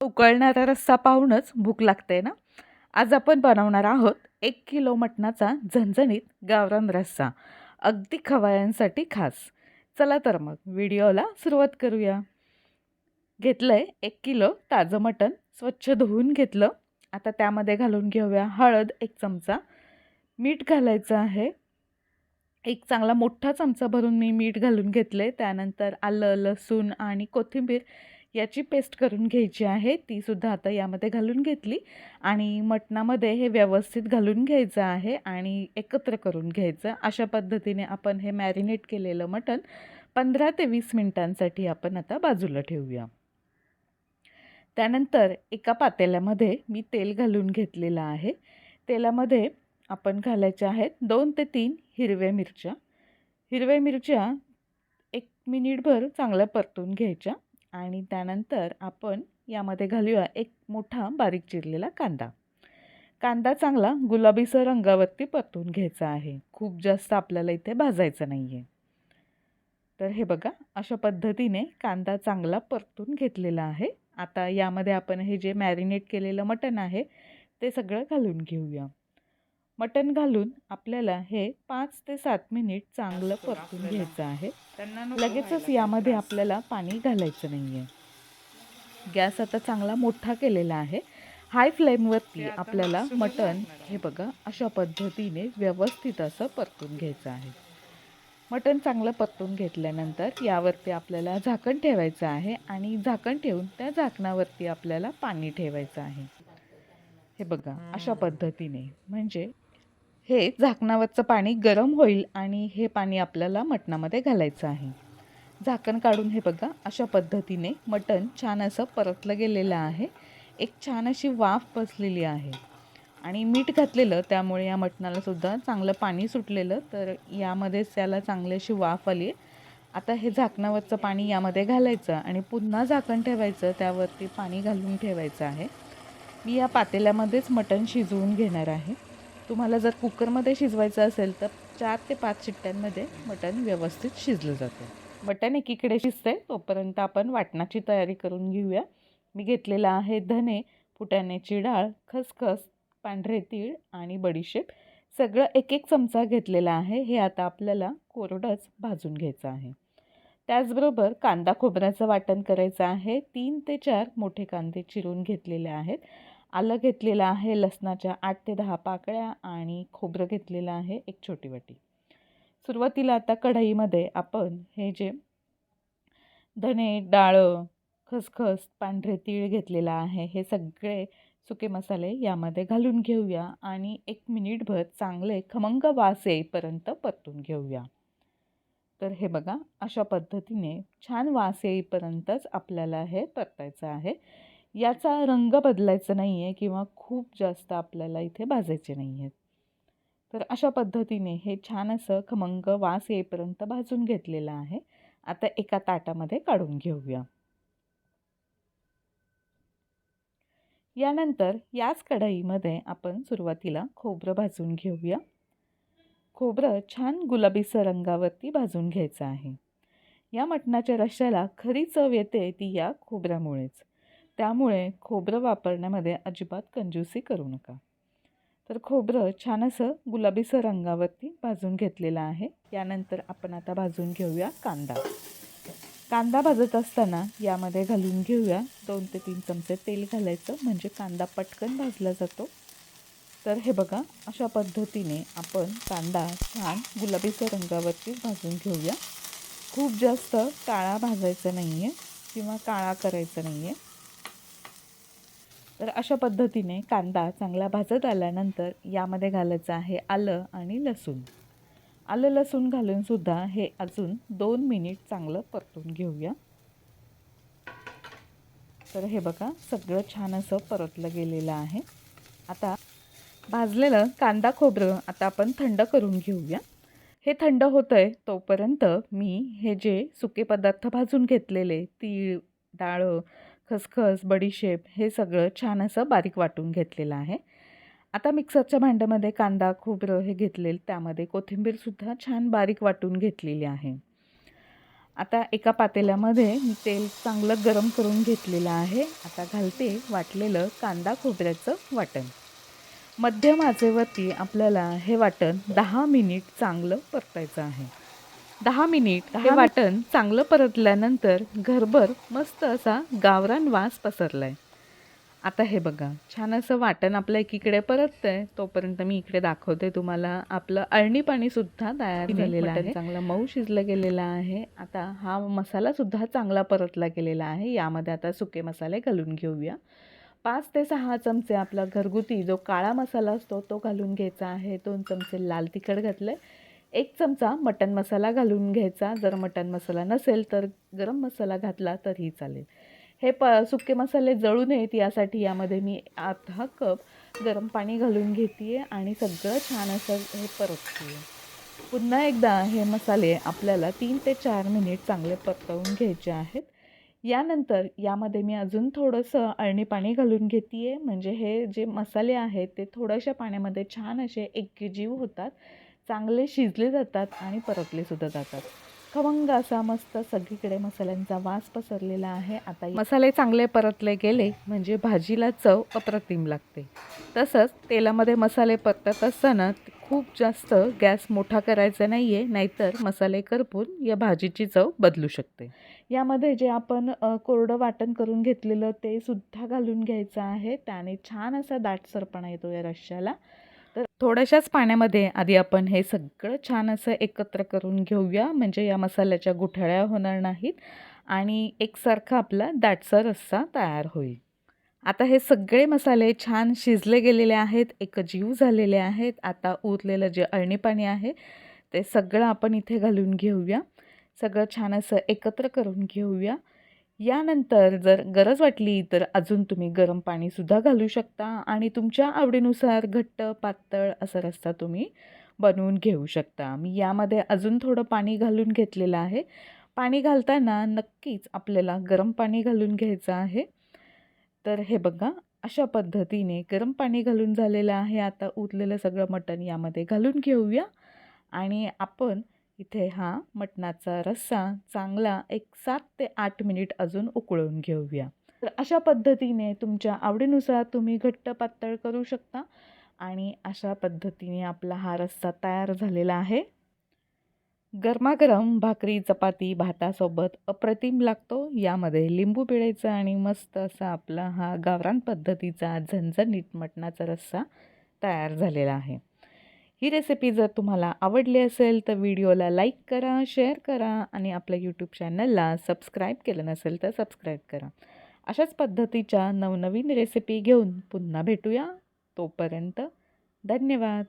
उकळणारा रस्सा पाहूनच भूक लागते ना? आज आपण बनवणार आहोत एक किलो मटणाचा झणझणीत गावरान रस्सा. अगदी खवयांसाठी खास. चला तर मग व्हिडिओला सुरुवात करूया. घेतलं आहे एक किलो ताजं मटण. स्वच्छ धुवून घेतलं. आता त्यामध्ये घालून घेऊया हळद एक चमचा. मीठ घालायचं आहे. एक चांगला मोठा चमचा भरून मी मीठ घालून घेतले त्यानंतर आलं लसूण आणि कोथिंबीर याची पेस्ट करून घ्यायची आहे. तीसुद्धा आता यामध्ये घालून घेतली. आणि मटणामध्ये हे व्यवस्थित घालून घ्यायचं आहे आणि एकत्र करून घ्यायचं. अशा पद्धतीने आपण हे मॅरिनेट केलेलं मटण पंधरा ते वीस मिनटांसाठी आपण आता बाजूला ठेवूया. त्यानंतर एका पातेल्यामध्ये मी तेल घालून घेतलेलं आहे. तेलामध्ये आपण घालायच्या आहेत दोन ते तीन हिरव्या मिरच्या. हिरव्या मिरच्या एक मिनिटभर चांगल्या परतून घ्यायच्या. आणि त्यानंतर आपण यामध्ये घालूया एक मोठा बारीक चिरलेला कांदा. कांदा चांगला गुलाबीसर रंगावरती परतून घ्यायचा आहे. खूप जास्त आपल्याला इथे भाजायचं नाही आहे तर हे बघा अशा पद्धतीने कांदा चांगला परतून घेतलेला आहे. आता यामध्ये आपण हे जे मॅरिनेट केलेलं मटण आहे ते सगळं घालून घेऊया. मटण घालून आपल्याला हे पाच ते सात मिनिट चांगलं परतून घ्यायचं आहे. लगेचच यामध्ये आपल्याला पाणी घालायचं नाही आहे गॅस आता चांगला मोठा केलेला आहे. हाय फ्लेमवरती आपल्याला मटण हे बघा अशा पद्धतीने व्यवस्थित असं परतून घ्यायचं आहे. मटण चांगलं परतून घेतल्यानंतर यावरती आपल्याला झाकण ठेवायचं आहे आणि झाकण ठेवून त्या झाकणावरती आपल्याला पाणी ठेवायचं आहे. हे बघा अशा पद्धतीने. म्हणजे हे झाकणावरचं पाणी गरम होईल आणि हे पाणी आपल्याला मटणामध्ये घालायचं आहे. झाकण काढून हे बघा अशा पद्धतीने मटण छान असं परतलं गेलेलं आहे. एक छान अशी वाफ बसलेली आहे. आणि मीठ घातलेलं त्यामुळे या मटणालासुद्धा चांगलं पाणी सुटलेलं तर यामध्येच त्याला चांगली अशी वाफ आली. आता हे झाकणावरचं पाणी यामध्ये घालायचं आणि पुन्हा झाकण ठेवायचं त्यावरती पाणी घालून ठेवायचं आहे. मी या पातेल्यामध्येच मटण शिजवून घेणार आहे. तुम्हाला जर कुकरमध्ये शिजवायचं असेल तर चार ते पाच शिट्ट्यांमध्ये मटण व्यवस्थित शिजलं जातं. मटण एकीकडे शिजतंय तोपर्यंत आपण वाटणाची तयारी करून घेऊया. मी घेतलेला आहे धने फुटाण्याची डाळ खसखस पांढरे तीळ आणि बडीशेप. सगळं एक एक चमचा घेतलेला आहे. हे आता आपल्याला कोरडंच भाजून घ्यायचं आहे. त्याचबरोबर कांदा खोबऱ्याचं वाटण करायचं आहे. तीन ते चार मोठे कांदे चिरून घेतलेले आहेत. आलं घेतलेलं आहे लसणाच्या आठ ते दहा पाकळ्या आणि खोबरं घेतलेलं आहे एक छोटी वाटी. सुरुवातीला आता कढईमध्ये आपण हे जे धने डाळं खसखस पांढरे तीळ घेतलेलं आहे हे सगळे सुके मसाले यामध्ये घालून घेऊया आणि एक मिनिटभर चांगले खमंग वास येईपर्यंत परतून घेऊया. तर हे बघा अशा पद्धतीने छान वास येईपर्यंतच आपल्याला हे परतायचं आहे. याचा रंग बदलायचा नाही आहे किंवा खूप जास्त आपल्याला इथे भाजायचे नाही आहेत तर अशा पद्धतीने हे छान असं खमंग वास येईपर्यंत भाजून घेतलेलं आहे. आता एका ताटामध्ये काढून घेऊया. यानंतर याच कढईमध्ये आपण सुरुवातीला खोबरं भाजून घेऊया. खोबरं छान गुलाबीसर रंगावरती भाजून घ्यायचं आहे. या मटणाच्या रश्याला खरी चव येते ती या खोबऱ्यामुळेच. त्यामुळे खोबरं वापरण्यामध्ये अजिबात कंजूसी करू नका. तर खोबरं छान असं गुलाबीसर रंगावरती भाजून घेतलेलं आहे. यानंतर आपण आता भाजून घेऊया कांदा. कांदा भाजत असताना यामध्ये घालून घेऊया दोन ते तीन चमचे तेल घालायचं म्हणजे कांदा पटकन भाजला जातो. तर हे बघा अशा पद्धतीने आपण कांदा छान गुलाबीच्या रंगावरती भाजून घेऊया. खूप जास्त काळा भाजायचा नाही आहे किंवा काळा करायचा नाही आहे तर अशा पद्धतीने कांदा चांगला भाजत आल्यानंतर यामध्ये घालायचं आहे आलं आणि लसूण. आलं लसूण घालूनसुद्धा हे अजून दोन मिनिट चांगलं परतून घेऊया. तर हे बघा सगळं छान असं परतलं गेलेलं आहे. आता भाजलेलं कांदा खोबरं आता आपण थंड करून घेऊया. हे थंड होतं आहे तोपर्यंत मी हे जे सुके पदार्थ भाजून घेतलेले तीळ डाळं खसखस बडीशेप हे सगळं छान असं बारीक वाटून घेतलेलं आहे. आता मिक्सरच्या भांड्यामध्ये कांदा खोबरं हे घेतलेलं त्यामध्ये कोथिंबीरसुद्धा छान बारीक वाटून घेतलेली आहे. आता एका पातेल्यामध्ये मी तेल चांगलं गरम करून घेतलेलं आहे. आता घालते वाटलेलं कांदा खोबऱ्याचं वाटण. मध्यम आचेवरती आपल्याला हे वाटण दहा मिनिट चांगलं परतायचं आहे. दहा मिनिट हे वाटण चांगलं परतल्यानंतर घरभर मस्त असा गावरान वास पसरलाय. आता हे बघा छान असं वाटण आपलं एकीकडे परततंय तोपर्यंत मी इकडे दाखवते तुम्हाला. आपलं अळणी पाणी सुद्धा तयार झालेलं आहे. चांगलं मऊ शिजलं गेलेलं आहे. आता हा मसाला सुद्धा चांगला परतला गेलेला आहे. यामध्ये आता सुके मसाले घालून घेऊया. पाच ते सहा चमचे आपला घरगुती जो काळा मसाला असतो तो घालून घ्यायचा आहे. दोन चमचे लाल तिखट घातलं एक चमचा मटन मसाला घालून घ्यायचा. जर मटन मसाला नसेल तर गरम मसाला घातला तरीही चालेल. हे प सुके मसाले जळू नयेत यासाठी यामध्ये मी अर्धा कप गरम पाणी घालून घेते आणि सगळं छान असं हे परतते पुन्हा एकदा हे मसाले आपल्याला तीन ते चार मिनिट चांगले परतवून घ्यायचे आहेत. यानंतर यामध्ये मी अजून थोडंसं अळणी पाणी घालून घेते आहे म्हणजे हे जे मसाले आहेत ते थोड्याशा पाण्यामध्ये छान असे एकजीव होतात. चांगले शिजले जातात आणि परतलेसुद्धा जातात. खमंग असा मस्त सगळीकडे मसाल्यांचा वास पसरलेला आहे. आता मसाले चांगले परतले गेले म्हणजे भाजीला चव अप्रतिम लागते. तसंच तेलामध्ये मसाले परतत असताना खूप जास्त गॅस मोठा करायचा नाही आहे नाहीतर मसाले करपून या भाजीची चव बदलू शकते. यामध्ये जे आपण कोरडं वाटण करून घेतलेलं ते सुद्धा घालून घ्यायचं आहे. त्याने छान असा दाटसरपणा येतो या रश्श्याला. थोड्याशाच पाण्यामध्ये आधी आपण हे सगळं छान असं एकत्र करून घेऊया. म्हणजे या मसाल्याच्या गुठळ्या होणार नाहीत आणि एकसारखा आपला दाटसा रस्सा तयार होईल. आता हे सगळे मसाले छान शिजले गेलेले आहेत एकजीव झालेले आहेत. आता उरलेलं जे अळणी पाणी आहे ते सगळं आपण इथे घालून घेऊया. सगळं छान असं एकत्र करून घेऊया. यानंतर जर गरज वाटली तर अजून तुम्ही गरम पाणीसुद्धा घालू शकता आणि तुमच्या आवडीनुसार घट्ट पातळ असा रस्ता तुम्ही बनवून घेऊ शकता. मी यामध्ये अजून थोडं पाणी घालून घेतलेलं आहे. पाणी घालताना नक्कीच आपल्याला गरम पाणी घालून घ्यायचं आहे. तर हे बघा अशा पद्धतीने गरम पाणी घालून झालेलं आहे. आता उरलेलं सगळं मटण यामध्ये घालून घेऊया आणि आपण इथे हा मटणाचा रस्सा चांगला एक सात ते आठ मिनिट अजून उकळून घेऊया. तर अशा पद्धतीने तुमच्या आवडीनुसार तुम्ही घट्ट पातळ करू शकता आणि अशा पद्धतीने आपला हा रस्सा तयार झालेला आहे. गरमागरम भाकरी चपाती भातासोबत अप्रतिम लागतो. यामध्ये लिंबू पिळायचा आणि मस्त असा आपला हा गावरान पद्धतीचा झणझणीत मटणाचा रस्सा तयार झालेला आहे. ही रेसिपी जर तुम्हाला आवडली असेल तर व्हिडिओला लाईक करा शेअर करा आणि आपल्या यूट्यूब चॅनलला सबस्क्राईब केलं नसेल तर सबस्क्राईब करा. अशाच पद्धतीच्या नवनवीन रेसिपी घेऊन पुन्हा भेटूया. तोपर्यंत धन्यवाद.